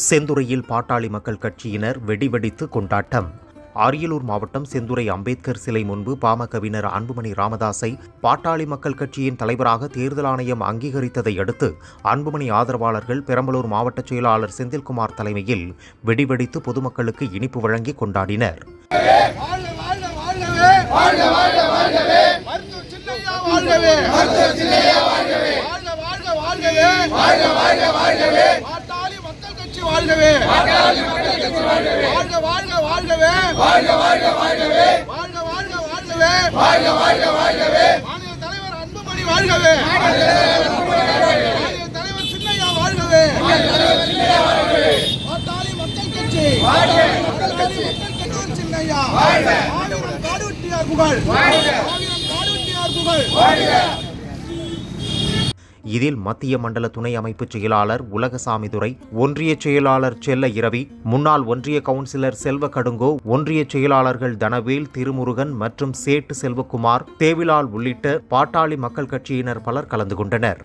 செந்துறையில் பாட்டாளி மக்கள் கட்சியினர் வெடிவெடித்து கொண்டாட்டம் அரியலூர் மாவட்டம் செந்துறை அம்பேத்கர் சிலை முன்பு பாமகவினர் அன்புமணி ராமதாஸை பாட்டாளி மக்கள் கட்சியின் தலைவராக தேர்தல் ஆணையம் அங்கீகரித்ததை அடுத்து அன்புமணி ஆதரவாளர்கள் பெரம்பலூர் மாவட்ட செயலாளர் செந்தில்குமார் தலைமையில் வெடிவெடித்து பொதுமக்களுக்கு இனிப்பு வழங்கி கொண்டாடினர் வாழ்க வாழ்க வாழ்கவே வாழ்க வாழ்க வாழ்கவே மருத்துவர் சின்னையா வாழ்கவே மருத்துவர் சின்னையா வாழ்கவே வாழ்க வாழ்க வாழ்கவே வாழ்க வாழ்க வாழ்கவே பாட்டாளி மக்கள் கட்சி வாழ்கவே பாட்டாளி மக்கள் கட்சி வாழ்கவே வாழ்க வாழ்க வாழ்கவே. வாழ்க வாழ்க வாழ்கவே. வாழ்க வாழ்க வாழ்கவே. வாழ்க வாழ்க வாழ்கவே. மாநில தலைவர் அன்புமணி வாழ்கவே. மாநில தலைவர் சின்னையா வாழ்கவே. பாட்டாளி மக்கள் கட்சி. மக்கள் கட்சி சின்னையா. ஆயிரம் காடுவெட்டியார் புகழ். ஆயிரம் காடுவெட்டியார் புகழ். இதில் மத்திய மண்டல துணை அமைப்பு செயலாளர் உலகசாமிதுரை ஒன்றிய செயலாளர் செல்ல இரவி முன்னாள் ஒன்றிய கவுன்சிலர் செல்வ கடுங்கோ ஒன்றிய செயலாளர்கள் தனவேல் திருமுருகன் மற்றும் சேட்டு செல்வகுமார் தேவிலால் உள்ளிட்ட பாட்டாளி மக்கள் கட்சியினர் பலர் கலந்து கொண்டனர்.